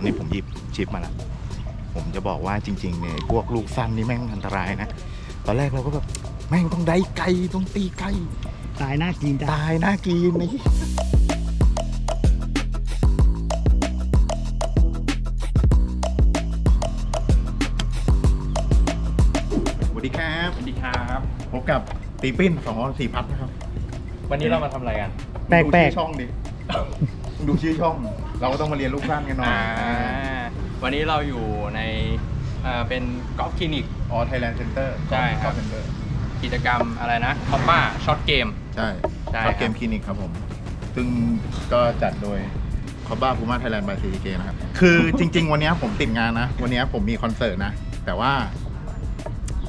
อนนี้ผมหยิบชิปมาแล้วผมจะบอกว่าจริงๆเนี่ยพวกลูกสั้นนี่แม่งอันตรายนะ ตอนแรกเราก็แบบแม่งต้องได้ไกลต้องตีไกลตายหน้ากินจ้ะตายน่ากินนี่สวัสดีครับสวัสดีครับพบกับตีปิ้นสองสี่พัดนะครับ วันนี้เรามาทำอะไรกันแปลกดูแปลกชื่อช่องดิ ดูชื่อช่อง เราก็ต้องมาเรียนลูกสั้นกันหน่อยอ่าวันนี้เราอยู่ในเอ่อเป็นกอล์ฟคลินิก อ๋อไทยแลนด์เซ็นเตอร์ใช่ครับ เซ็นเตอร์กิจกรรมอะไรนะคอปป้าช็อตเกม ใช่ใช่ครับ เกมครับคลินิกครับผม ซึ่งก็จัดโดยคอบ้าพูม่าไทยแลนด์บายซีเกนะครับ คือจริง ๆ วันนี้ผมติดงานนะ วันนี้ผมมีคอนเสิร์ตนะ แต่ว่า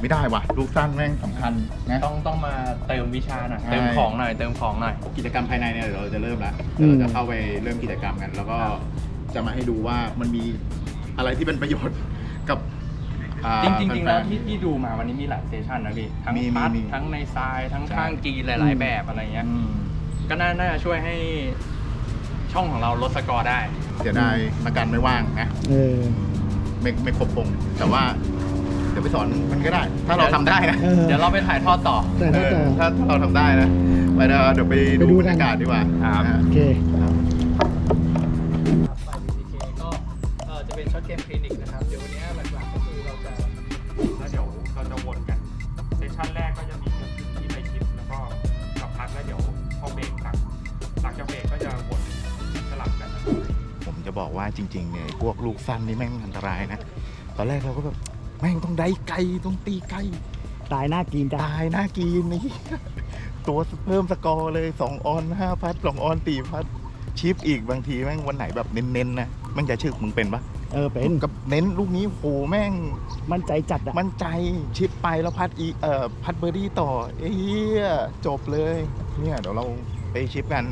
ไม่ได้ว่ะลูกสั้นแม่งสำคัญนะ ต้องต้องมาเติมวิชาหน่อยใช่ เติมของหน่อยเติมของหน่อย กิจกรรมภายในเนี่ยเดี๋ยวเราจะเริ่มแล้วเดี๋ยวเราจะเข้าไปเริ่มกิจกรรมกัน แล้วก็จะมาให้ดูว่ามันมีอะไรที่เป็นประโยชน์กับอ่าจริงๆจริงๆฟแล้วนๆที่ที่ดูมาวันนี้มีหลายเซสชันนะพี่ทั้งมีมีพัดมีทั้งในทรายทั้งใช่ ข้างกรีนหลาย ๆ แบบอะไรเงี้ยอืมก็น่าน่าจะช่วยให้ช่องของเราลดสกอร์ได้เสียดายประกันไม่ว่างนะ เออ ไม่ไม่ครบวงแต่ว่าเดี๋ ยวไปสอนมันก็ได้ ถ้าเราทำได้นะ เออ เดี๋ยวเราไปถ่ายทอดต่อ แต่ถ้าต่อ เออถ้าถ้าเราทำได้นะ ไปเดี๋ยวเดี๋ยวไปไปดูดูบรกันรยากาศดีกว่าครับ นะฮะ โอเคฝ่าย BTK ก็เอ่อจะเป็นช็อตเกมคลินิกนะครับ เดี๋ยววันนี้หลักๆก็คือเราจะแล้วเดี๋ยวเราจะวนกันเซสชั่นแรกก็จะมีที่ไปชิปแล้วก็กับพักแล้วเดี๋ยวพอเบรกหลังหลังจากเบรกก็จะวนสลับกันนะครับผมจะบอกว่าจริงๆเนี่ยพวกลูกสั้นนี่แม่งอันตรายนะ ตอนแรกเราก็แบบ แม่งต้องได้ไกลต้องตีไกลตายหน้ากินจ้ะตายน่ากินนี่ตัวเพิ่มสกอร์เลยสองออนห้าพัดสองออนตีพัดชิปอีกบางทีแม่งวันไหนแบบเน้นๆนะแม่งจะชื่อมึงเป็นปะเออเป็นกับเน้นลูกนี้โหแม่ง มั่นใจจัดอะมั่นใจชิปไปแล้วพัดอีเอ่อพัดเบอร์ดี้ต่อเอ้ยจบเลย เนี่ยเดี๋ยวเราไปชิปกัน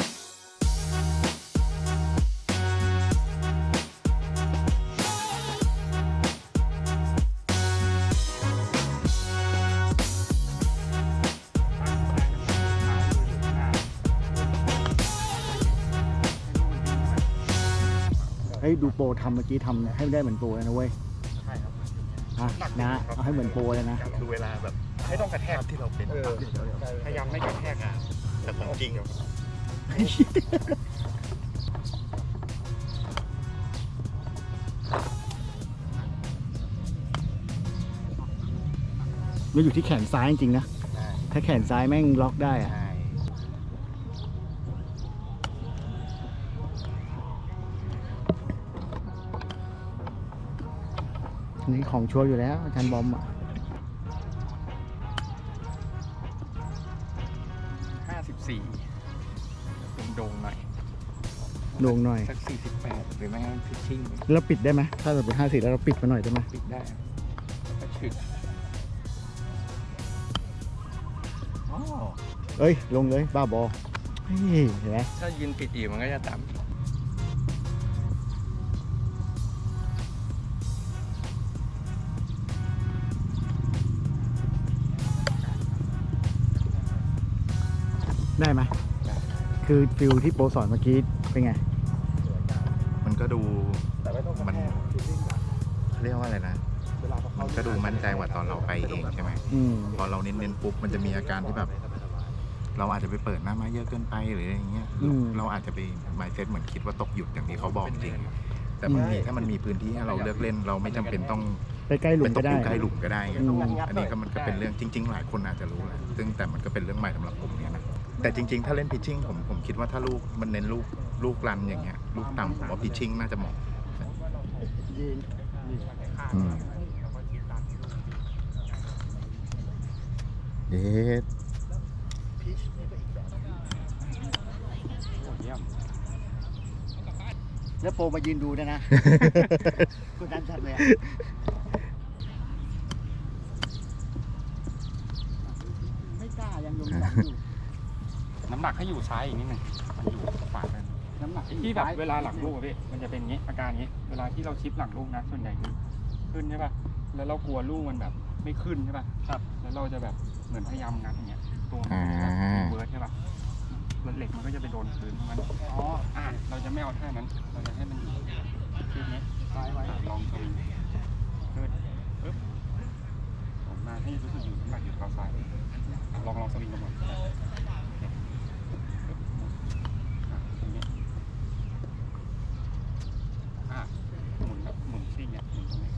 เฮ้ยดูโปรทำเมื่อกี้ทำเนี่ยให้ได้เหมือนโปรเลยนะเว้ยใช่ครับอะนะเอาให้เหมือนโปรเลยนะ ดูเวลาแบบไม่ต้องกระแทกที่เราเป็นพยายามไม่กระแทกอะแต่ของจริงอะมันอยู่ที่แขนซ้ายจริงๆนะ ถ้าแขนซ้ายแม่งล็อกได้อะ ใช่อันนี่ของชัวร์อยู่แล้ว อาจารย์บอมอะ54เป็นโดงหน่อยโด่งหน่อย สัก48หรือไม่งั้นพิชชิ่งแล้วปิดได้ไหมถ้าเราเป็นห้าสิบแล้วเราปิดมาหน่อยได้ไหมปิดได้ก็ฉึกเอ้ย ลงเลย บ้าบอเฮ้ยเห็นไหมถ้ายืนปิดอีกมันก็จะต่ำ ได้ไหมคือฟิลที่โปรสอนเมื่อกี้เป็นไง มันก็ดูมันเขาเรียกว่าอะไรนะมันก็ดูมั่นใจกว่าตอนเราไปเองใช่ไหมอืมพอเราเน้นๆปุ๊บมันจะมีอาการที่แบบ เราอาจจะไปเปิดหน้าไม้เยอะเกินไปหรืออะไรอย่างเงี้ยอืม เราอาจจะไปไมเซ็ตเหมือนคิดว่าตกหยุดอย่างที่เขาบอกจริง แต่บางทีถ้ามันมีพื้นที่ให้เราเลือกเล่น เราไม่จำเป็นต้อง ไปใกล้หลุไปมตก็กอได้ยู่ใกล้หลุมก็ได้ไงอืม อันนี้ก็มันก็เป็นเรื่องจริง ๆ หลายคนอาจจะรู้แหละซึ่งแต่มันก็เป็นเรื่องใหม่สำหรับผมเนี่ยนะ แต่จริงๆ ถ้าเล่นพิชชิ่งผมผมคิดว่าถ้าลูกมันเน้นลูกลูกรันอย่างเงี้ยลูกต่ำผมว่าพิชชิ่งน่าจะเหมาะอืมเอ๊ะแล้วโปรมายืนดูด้วยนะ กดดันชัดเลยอะไม่กล้ายังยงยันอยู่ น้ำหนักให้อยู่ซ้ายอีกนิดหนึงมันอยู่ขวานั่นน้ำหนักที่แบบเวลาหลังลูกอะพี่มันจะเป็นอย่างงี้อาการอย่างงี้ เวลาที่เราชิปหลังลูกนะส่วนใหญ่คือขึ้นใช่ป่ะแล้วเรากลัวลูกมันแบบไม่ขึ้นใช่ป่ะครับ แล้วเราจะแบบเหมือนพยายามงัดอย่างเงี้ยตัวมันอ่าเวิร์ดใช่ป่ะมันเหล็กมันก็จะไปโดนพื้นมันอ๋ออะเราจะไม่เอาท่านั้น เราจะให้มันอยู่ที่นี้ซ้ายไว้ลองสวิงขึ้นปึ๊บผมมาให้รู้สึกอยู่น้ำหนักอยู่เท้าซ้ายอะลองลองสวิงดูก่อนปึ๊บอะตรงนี้อะหมุนแบบหมุนซิ่งเนี่ยหมุนตรงนี้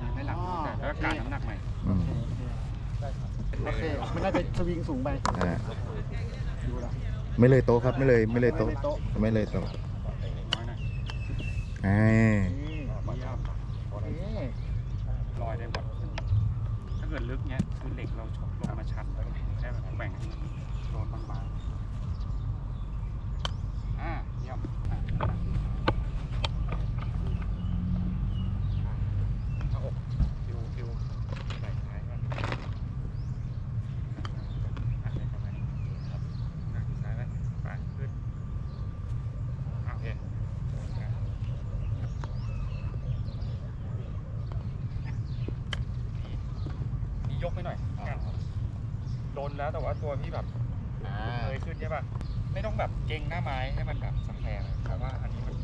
ถูกไม่หลังแต่แล้วก็การน้ำหนักใหม่ อืม โอเคมันน่าจะส วิงสูงไปอ่าดูแล้วไม่เลยโต๊ะครับไม่เลยไม่เลยโต๊ะไม่เลยโต๊ะน้อยหน่อย อ่า นี่ เยี่ยม นี่ ลอยได้หมด ถ้าเกิดลึกเนี้ยคือเหล็กเราชกลงมาชัดแค่แบบแบ่งให้มันโดนบางๆอ่าเยี่ยมอะเอาอกฟิวฟิวใส่ท้ายก่อนอะเดินเข้าไปครับนั่งซ้ายไว้ไปขึ้นอะโอเคอะ นี่ยกไปหน่อยกันโดน แล้วแต่ว่าตัวพี่แบบเลยขึ้นใช่ป่ะไม่ต้องแบบเก่งหน้าไม้ให้มันแบบสังแพงแต่ว่าอันนี้มัน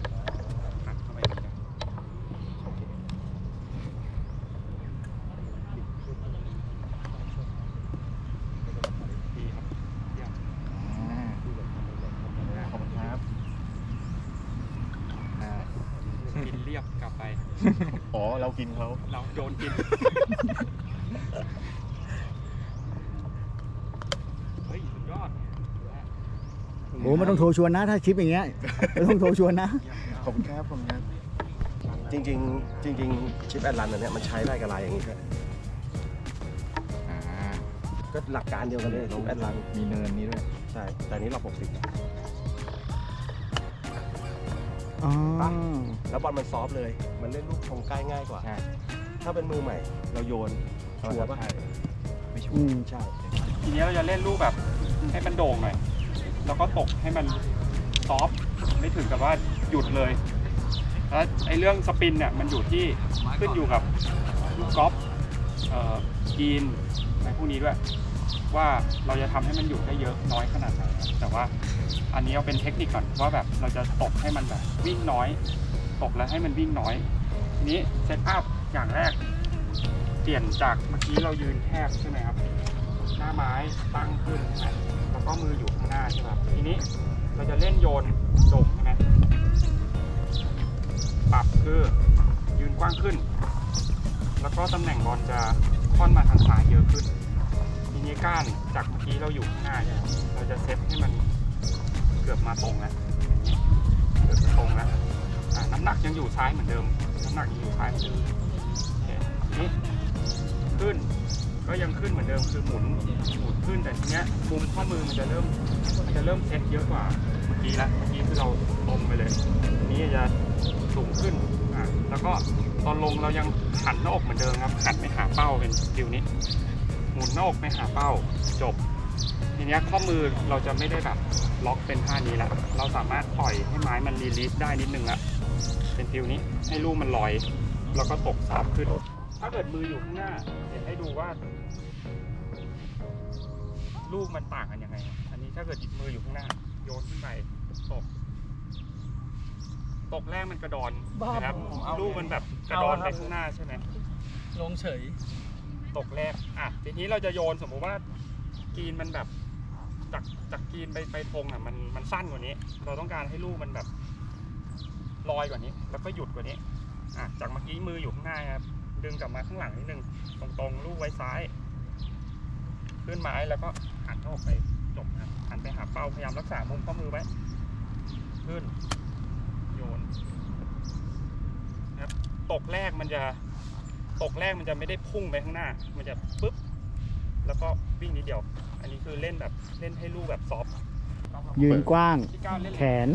หักเข้าไปนิดนึงดีครับเยี่ยมอ่าขอบคุณครับอ่ากินเรียบกลับไป อ๋อเรากินเขา เราโดนกิน เฮ้ยสุดยอด โอ้ ไม่ต้องโทรชวนนะ ถ้าชิปอย่างเงี้ยไม่ต้องโทรชวนนะ ขอบคุณครับขอบคุณครับจริงๆ จริง ๆ ชิปแอดลันอันเนี้ยมันใช้ได้กับลายอย่างนี้ครับอ่าก็หลักการเดียวกันเลยของแอดลันมีเนินนี้ด้วย ใช่ แต่อันนี้เรา60อ๋อแล้วบอลมันซอฟต์เลย มันเล่นลูกทงใกล้ง่ายกว่า ใช่ถ้าเป็นมือใหม่ เราโยนชัวร์ป่ะไม่ชัวอืร์มใช่ ทีนี้เราจะเล่นลูกแบบให้มันโด่งหน่อย แล้วก็ตกให้มันซอฟไม่ถึงกับว่าหยุดเลยแล้วไอ้เรื่องสปินเนี่ยมันอยู่ที่ขึ้นอยู่กับลูกกอล์ฟกีนอะไรพวกนี้ด้วย ว่าเราจะทำให้มันหยุดได้เยอะน้อยขนาดไหนแต่ว่าอันนี้เอาเป็นเทคนิคก่อนว่าแบบเราจะตกให้มันแบบวิ่งน้อย ตกแล้วให้มันวิ่งน้อยทีนี้เซตอัพอย่างแรก เปลี่ยนจากเมื่อกี้เรายืนแคบใช่ไหมครับ หน้าไม้ตั้งขึ้นแล้วก็มืออยู่ หน้าใช่ไหมทีนี้เราจะเล่นโยนโด่งใช่ไหมปรับคือยืนกว้างขึ้น แล้วก็ตำแหน่งบอลจะค่อนมาทางซ้ายเยอะขึ้น ทีนี้ก้านจากเมื่อกี้เราอยู่ข้างหน้าใช่ไหมเราจะเซตให้มันเกือบมาตรงแล้วเกือบจะตรงแล้วน้ำหนักยังอยู่ซ้ายเหมือนเดิม น้ำหนักยังอยู่ซ้ายเหมือนเดิมโอเคทีนี้ขึ้น ก็ยังขึ้นเหมือนเดิมคือหมุนหมุนขึ้นแต่ทีเนี้ยมุมข้อมือมันจะเริ่มมันจะเริ่มเซ็ตเยอะกว่าเมื่อกี้ละเมื่อกี้คือเราตรงไปเลยทีนี้จะสูงขึ้นอะแล้วก็ตอนลงเรายังหันหน้าอกเหมือนเดิมครับหันไปหาเป้าเป็นสกิลนี้ หมุนหน้าอกไปหาเป้าจบ ทีเนี้ยข้อมือเราจะไม่ได้แบบล็อกเป็นท่านี้ละเราสามารถปล่อยให้ไม้มันรีลีสได้นิดนึงละเป็นฟิลนี้ให้ลูกมันลอย แล้วก็ตกซอฟต์ขึ้นถ้าเกิดมืออยู่ข้างหน้าเดี๋ยวให้ดูว่า ลูกมันต่างกันยังไง อันนี้ถ้าเกิดหยิบมืออยู่ข้างหน้า โยนขึ้นไปตก ตกแรกมันกระดอนบ้านะครับผมเอาลูกมันแบบกระดอนไปข้างหน้าใช่ไหมลงเฉย ตกแรกอะทีนี้เราจะโยนสมมุติว่ากรีนมันแบบ จากจากกรีนไปไปธงอะมันมันสั้นกว่านี้ เราต้องการให้ลูกมันแบบลอยกว่านี้ แล้วก็หยุดกว่านี้อะจากเมื่อกี้มืออยู่ข้างหน้าครับดึงกลับมาข้างหลังนิดนึงตรงๆลูกไว้ซ้าย ขึ้นไม้แล้วก็ หันเข้าออกไปจบนะครับหันไปหาเป้าพยายามรักษามุมข้อมือไว้ ขึ้น โยนนะครับตกแรกมันจะตกแรกมันจะไม่ได้พุ่งไปข้างหน้า มันจะปุ๊บ แล้วก็วิ่งนิดเดียว อันนี้คือเล่นแบบเล่นให้ลูกแบบซอฟต์ยืนกว้าง ที่ก้าวเล่นแขน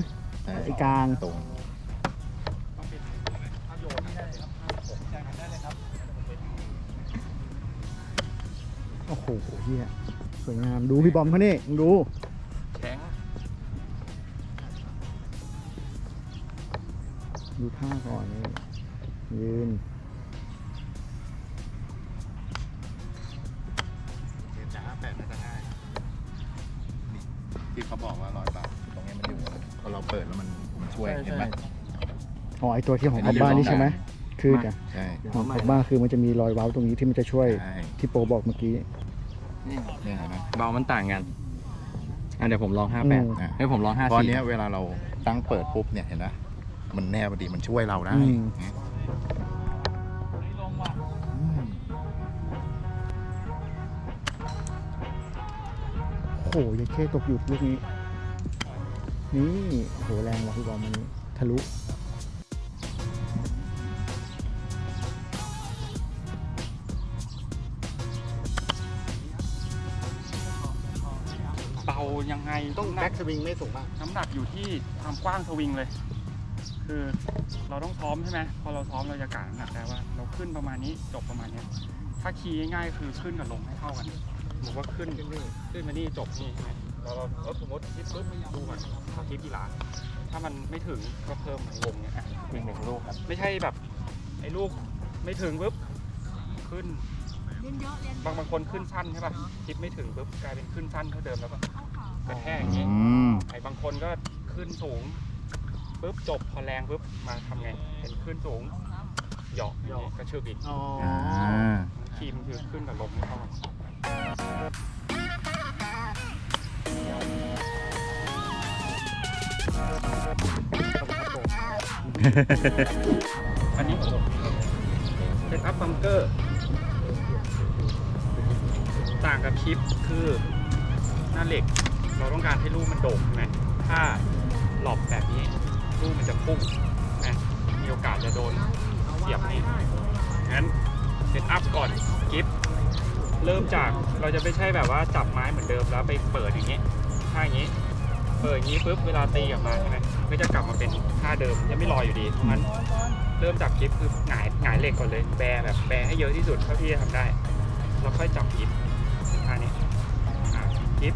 ไอ้กลาง ตรงต้องเป็นถ้าโยนได้เลยครับห้าหกใช่ครับได้เลยครับ โอ้โหเฮีย สวยงามดูพี่บอมเขานี่มึงดูแข็งดูท่าก่อนนี่ยืนเทจ้าแปดน่าจะง่ายนี่ที่เขาบอกว่าร้อยบาทตรงนี้มันอยู่พอเราเปิดแล้วมันมันช่วยใช่ไหม อ๋อไอตัวที่ของอันบ้านนี่ใช่ไหมคือจ้ะใช่ของบ้านคือมันจะมีรอยว้าตรงนี้ที่มันจะช่วยที่โปบอกเมื่อกี้ เนี่ยเห็นไหมเบามันต่างกันอะเดี๋ยวผมลองอืม58ให้ผมลองตอน54เนี้ยเวลาเราตั้งเปิดปุ๊บเนี่ยเห็นไหมมันแนบพอดีมันช่วยเราได้อืมเนี่ยลงว่ะอืมโอ้โหยังแค่ตกอยู่ลูกนี้ นี่โอ้โหแรงว่ะพี่บอลมันนี้ ทะลุ ต้องน้ำหนัแบ็กกสวิงไม่สูงมาก น้ำหนักอยู่ที่ความกว้างสวิงเลย คือเราต้องซ้อมใช่ไหมพอเราซ้อมเราจะกะน้ำหนักได้ว่า เราขึ้นประมาณนี้จบประมาณเนี้ยถ้าคีย์ง่ายๆคือขึ้นกับลงให้เท่ากันสมมติว่าขึ้นขึ้นมานี่จบนี่ใช่ไหมเราเราเราสมมติทิปปุ๊บดูก่อนเอาทิปกี่หลาถ้ามันไม่ถึงก็เพิ่มลงเนี่ยอะอีกหนึ่งลูกครับ ไม่ใช่แบบไอ้ลูกไม่ถึงปุ๊บขึ้นบางบางคนขึ้นสั้นใช่ป่ะทิปไม่ถึงปุ๊บกลายเป็นขึ้นสั้นเท่าเดิมแล้วก็ กระแทกอย่างงี้อืมไอ้บางคนก็ขึ้นสูงปุ๊บจบพอแรงปุ๊บมาทำไงเห็นขึ้นสูงหยอกหยอกกระชืบอีกอ๋ออ่าครีมคือขึ้นกับลมไม่เท่ากันอันนี้เป็นอัพบังเกอร์ ต่างกับคลิปคือหน้าเหล็ก เราต้องการให้ลูกมันโด่งใช่ไหมถ้าหลบแบบนี้ลูกมันจะพุ่งนะมีโอกาสจะโดนเสียบนี้งั้นเซตอัพก่อนกิฟเริ่มจากเราจะไม่ใช่แบบว่าจับไม้เหมือนเดิมแล้วไปเปิดอย่างนี้ถ้าอย่างนี้เปิดอย่างนี้ปุ๊บเวลาตีกลับมาใช่ไหมก็จะกลับมาเป็นท่าเดิมยังไม่ลอยอยู่ดีเพราะงั้นเริ่มจากกิฟคือหงายหงายเหล็กก่อนเลยแบแบบแบให้เยอะที่สุดเท่าที่จะทำได้แล้วค่อยจับกิฟท่านี้อะกิฟ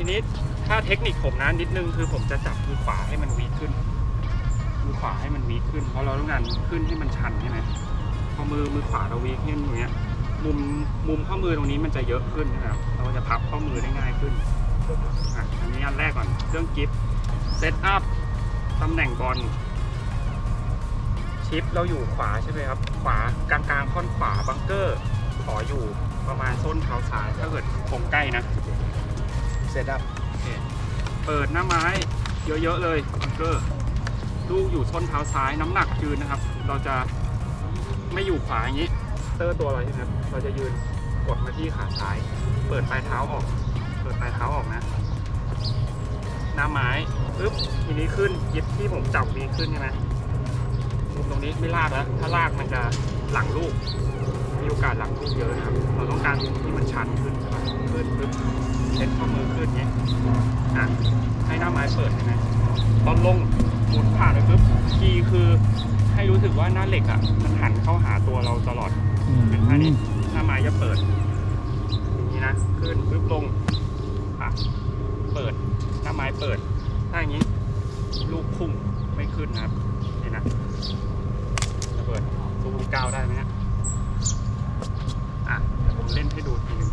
ทีนี้ถ้าเทคนิคผมนะนิดนึงคือผมจะจับมือขวาให้มันวีขึ้น มือขวาให้มันวีขึ้น เพราะเราต้องการขึ้นให้มันชันใช่ไหมพอมือมือขวาเราวีขึ้นอย่างเงี้ยมุมมุมข้อมือตรงนี้มันจะเยอะขึ้นนะครับเราจะพับข้อมือได้ง่ายขึ้นอะอันนี้อันแรกก่อนเครื่องกิฟต์เซตอัพตำแหน่งบอลชิปเราอยู่ขวาใช่ไหมครับ ขวากลางกลางค่อนขวาบังเกอร์ ขออยู่ประมาณส้นเท้าซ้ายถ้าเกิดผมใกล้นะ เซตอัพเปิดหน้าไม้เยอะๆเลยบังเกอร์ลูกอยู่ส้นเท้าซ้ายน้ำหนักยืนนะครับ เราจะไม่อยู่ขวาอย่างนี้เตอร์ตัวเราใช่ไหมครับเราจะยืนกดมาที่ขาซ้าย เปิดปลายเท้าออก เปิดปลายเท้าออกนะ หน้าไม้ปึ๊บทีนี้ขึ้นยิบที่ผมจับวีขึ้นใช่ไหมมุมตรงนี้ไม่ลากแล้ว ถ้าลากมันจะหลังลูก มีโอกาสหลังลูกเยอะนะครับ เราต้องการมุมที่มันชันขึ้นใช่ไหมขึ้นปึ๊บ เซ็ตข้อมือขึ้นเงี้ยอะให้หน้าไม้เปิดใช่ไหมตอนลงหมุนผ่านไปปุ๊บคีย์คือให้รู้สึกว่าหน้าเหล็กอะมันหันเข้าหาตัวเราตลอดเป็นท่านี้หน้าไม้จะเปิดอย่างนี้นะขึ้นปุ๊บลงอะเปิดหน้าไม้เปิดถ้าอย่างนี้ ลูกพุ่งไม่ขึ้นนะครับนี่นะจะเปิดซูมก้าวได้ไหมฮะอะเดี๋ยวผมเล่นให้ดูทีนึง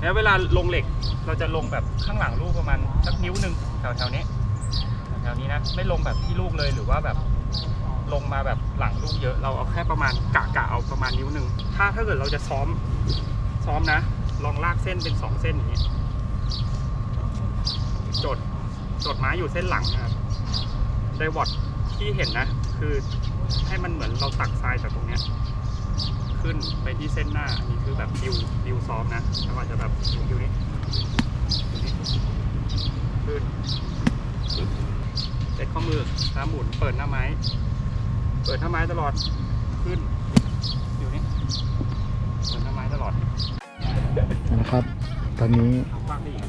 แล้วเวลาลงเหล็ก เราจะลงแบบข้างหลังลูกประมาณสักนิ้วหนึ่งแถวๆนี้แถวนี้นะไม่ลงแบบที่ลูกเลยหรือว่าแบบลงมาแบบหลังลูกเยอะเราเอาแค่ประมาณกะกะเอาประมาณนิ้วหนึ่งถ้าถ้าเกิดเราจะซ้อมซ้อมนะ ลองลากเส้นเป็นสองเส้นอย่างนี้จดจดไม้อยู่เส้นหลังนะครับไดวอดที่เห็นนะ คือให้มันเหมือนเราตักทรายจากตรงเนี้ยขึ้นไปที่เส้นหน้าอันนี้คือแบบดิวดิวซ้อมนะแล้วก็จะแบบวิวนี้ ขึ้นปึ๊บเสร็จข้อมือแล้วหมุน เปิดหน้าไม้ เปิดหน้าไม้ตลอด ขึ้นดิวนี้เปิดหน้าไม้ตลอดนะครับ ตอนนี้ เอากว้างได้อีก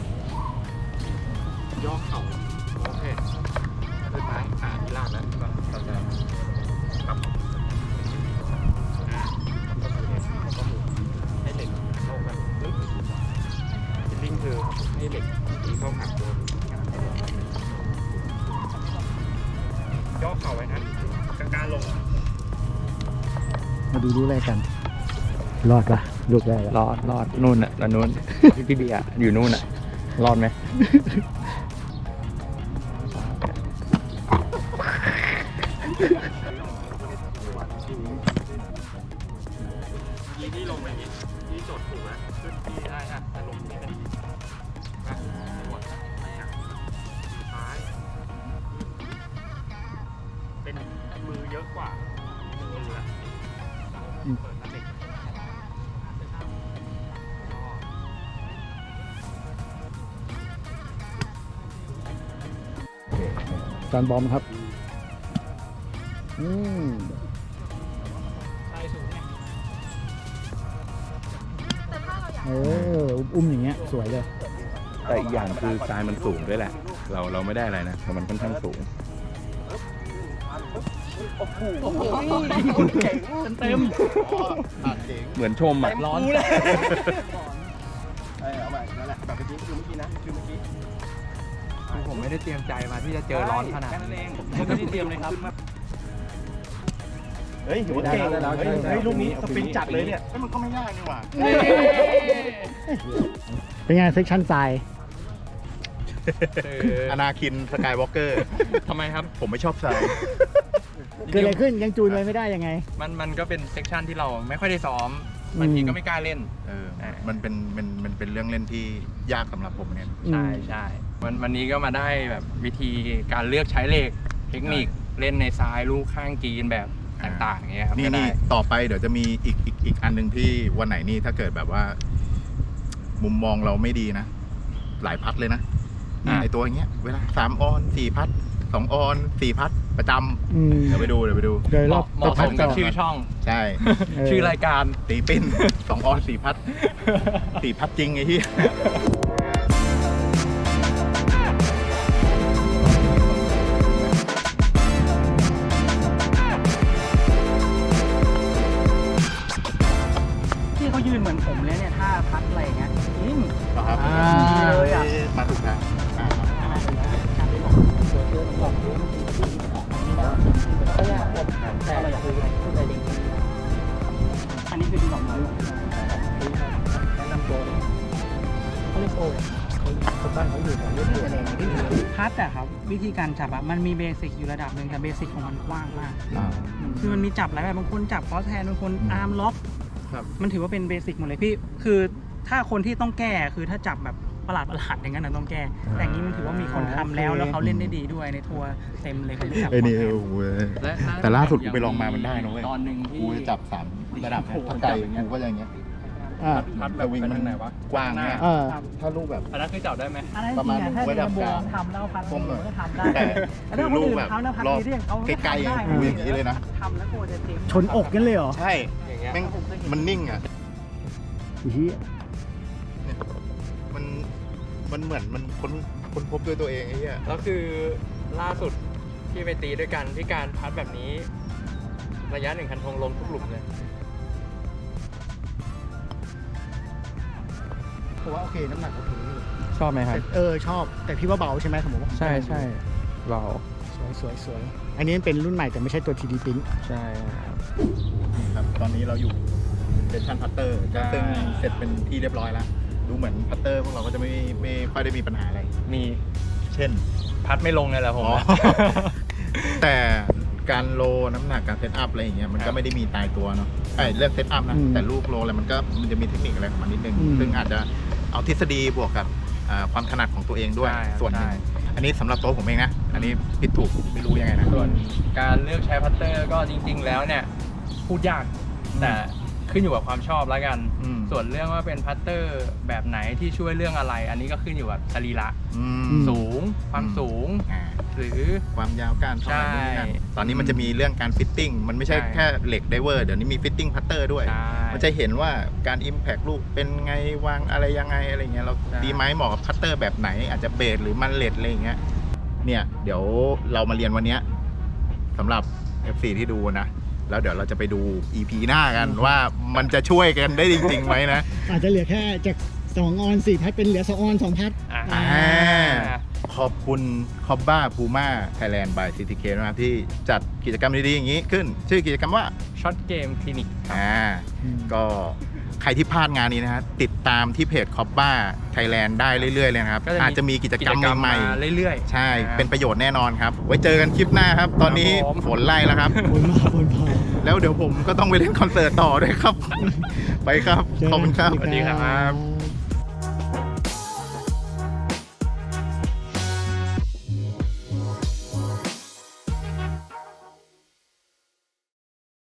มาดูดูแรกกัน รอดปะลูกแรกอะรอดรอดนู่นอะด้านนู้นพี่เบียร์อยู่นู่นอะ รอดไหม จานบอมครับ อืมใช่สูงเนี่ยเออ อุ้มอย่างเงี้ย สวยเลย แต่อีกอย่างคือทรายมันสูงด้วยแหละ เราเราไม่ได้อะไรนะแต่มันค่อนข้างสูง เต็มอะเจ๋งเหมือนชมอะร้อนเออเอาใหม่นั่นแหละแบบเมื่อกี้คือเมื่อกี้นะคือเมื่อกี้คือผมไม่ได้เตรียมใจมาที่จะเจอร้อนขนาดนี้ผมไม่ได้เตรียมเลยครับ เฮ้ยถือว่าเก่งได้แล้วเฮ้ยเฮ้ยลูกนี้สปรินจัดเลยเนี่ยเฮ้ยมันก็ไม่ยากนี่หว่าเป็นไงเซ็กชันทรายอนาคินสกายวอล์กเกอร์ทำไมครับ ผมไม่ชอบทราย เกิดอะไรขึ้นยังจูนเลยไม่ได้ยังไง มันมันก็เป็นเซกชันที่เราไม่ค่อยได้ซ้อมบางทีก็ไม่กล้าเล่น เอออ่ามัมันเป็นมันมันเป็นเรื่องเล่นที่ยากสำหรับผมเนี่ย ใช่ใช่วันวันนี้ก็มาได้แบบวิธีการเลือกใช้เลขเทคนิคเล่นในซ้ายลูกข้างกรีนแบบต่างๆอย่างเงี้ยครับนี่ก็ได้ นี่ต่อไปเดี๋ยวจะมีอีกอีกอีกอันหนึ่งที่วันไหนนี่ถ้าเกิดแบบว่า มุมมองเราไม่ดีนะ หลายพัดเลยนะนี่อะไอตัวอย่างเงี้ย เวลาสามออนสี่พัดสองออนสี่พัด ประจำอืมเดี๋ยวไปดูเดี๋ยวไปดู โดยเหรอบมาะเหมาะสมกับก่นชื่อช่อง ใช่เออชื่อรายการ ตีปิ้น สองออนสี่พัดสี่พัดจริงไอ้ที่ที่เขายืนเหมือนผมเลยเนี่ยถ้าพัดอะไรอย่างเงี้ยจริงครับอ่า เลยอะมาถูกทางอ่าอัน นี้คือที่สองร้อยพัดอะครับ วิธีการจับอะมันมีเบสิกอยู่ระดับหนึ่งแต่เบสิกของมันกว้างมาก คือมันมีจับหลายแบบบางคนจับคอสแทนบางคนอาร์มล็อกมันถือว่าเป็นเบสิกหมดเลยพี่ คือถ้าคนที่ต้องแก้คือถ้าจับแบบ ประหลาดประหลาดๆอย่างนั้นนะต้องแก้แต่อย่างนี้มันถือว่ามีคนทำแล้วแล้วเขาเล่นได้ดีด้วยในทัวร์เต็มเลยคนที่จับไอ้นี่คอสแทโอ้โหและแต่ล่าสุดกูไปลองมามันได้นะเว้ย ตอนหนึ่งที่ กูจะจับสามระดับเนี่ยถ้าไกลกูก็จะอย่างเงี้ยอ่าพัดแบแต่บวิ่งไปมัทางไหนวะกว้างเนี่ยเออถ้าลูกแบบ อันนั้นคือจับได้ไหม อันนั้นประมาณจงๆอะถ้าไว้เดดับนโบกลางทำแล้วพัดก้มหน่อยก็ทำได้แต่แต่คือถ้าคนลูกอื่นแบบทำแล้วพัดรอบมีเรียกเขาไกลๆได้กูอย่างนี้เลยนะ ทำแล้วกลัวจะเจ็บ ชนอกกันเลยเหรอใช่ อย่างเงี้ย แม่งมันนิ่งอะ อีเหี้ยมัน มันเหมือนมันค้นค้นพบด้วยตัวเองไอ้เหี้ยแล้วคือล่าสุดที่ไปตีด้วยกันพี่การพัดแบบนี้ ระยะหนึ่งคันธงลงทุกหลุมเลยผมว่าโอเคน้ำหนักโอเคชอบไหมครับ แต่เออชอบ แต่พี่ว่าเบาใช่ไหมสมมติว่าใช่ใช่เบาสวยสวยสวยอันนี้เป็นรุ่นใหม่แต่ไม่ใช่ตัว 3D print ใช่ครับครับ ตอนนี้เราอยู่เซสชันพัตเตอร์ใช่ซึ่งเสร็จเป็นที่เรียบร้อยแล้ว ดูเหมือนพัตเตอร์พวกเราก็จะไม่ไม่ค่อยได้มีปัญหาอะไร มีเช่น พัดไม่ลงเลยแหละผมอ๋อแต่การโลน้ำหนักการเซตอัพอะไรอย่างเงี้ยมันครัก็บไม่ได้มีตายตัวเนาะไอ้เรื่องเซตอัพนะ อืมแต่ลูกโลอะไรมันก็มันจะมีเทคนิคอะไรของมันนิดนึง อืม ซึ่งอาจจะเอาทฤษฎีบวกกับอ่าความถนัดของตัวเองด้วย ใช่ครับส่วนหนึ่งใช่ อันนี้สำหรับตัวผมเองนะ อันนี้ผิดถูกไม่รู้ยังไงนะ ส่วนการเลือกใช้พัตเตอร์ก็จริง ๆ แล้วเนี่ย พูดยาก แต่ ขึ้นอยู่กับความชอบแล้วกัน อืมส่วนเรื่องว่าเป็นพัตเตอร์แบบไหนที่ช่วยเรื่องอะไร อันนี้ก็ขึ้นอยู่กับสรีระอืมสูง ความอืมสูง อ่าหรือ ความยาวการเท่าไหร่นู่นนี่นั่นใช่ตอนนี้มันจะมีเรื่องการฟิตติ้งมันไม่ใช่ใช่ แค่เหล็กไดเวอร์เดี๋ยวนี้มีฟิตติ้งพัตเตอร์ด้วย ใช่ มันจะเห็นว่าการอิมแพ t ลูกเป็นไงวางอะไรยังไงอะไรเงี้ยเราใช่ ดีไหมเหมาะกับพัตเตอร์แบบไหน อาจจะเบสหรือมันเลดอะไรอย่างเงี้ยเนี่ย เดี๋ยวเรามาเรียนวันเนี้ยสำหรับ F4 ที่ดูนะ แล้วเดี๋ยวเราจะไปดู EP หน้ากันว่ามันจะช่วยกันได้จริงๆไหมนะ อาจจะเหลือแค่จาก2ออน4พัดเป็นเหลือ2ออน2พัด อ่าอ่า ขอบคุณคอบบ้าพูม่าไทยแลนด์บายซีทีเคนะครับที่จัดกิจกรรมดีๆอย่างนี้ขึ้น ชื่อกิจกรรมว่าช็อตเกมคลินิก อ่า ก็ ใครที่พลาดงานนี้นะฮะติดตามที่เพจคอปบ้าไทยแลนด์ได้เรื่อยๆเลยนะครับ ก็จะมี อาจจะมีกิจกรรมใหม่าเรื่อยๆใช่ครับ เป็นประโยชน์แน่นอนครับ ไว้เจอกันคลิปหน้าครับ ตอนนี้ครับผม ฝนไล่แล้วครับ ฝนมาฝนมาแล้วเดี๋ยวผมก็ต้องไปเล่นคอนเสิร์ตต่อด้วยครับ ไปครับ ขอบคุณครับ สวัสดีครับบ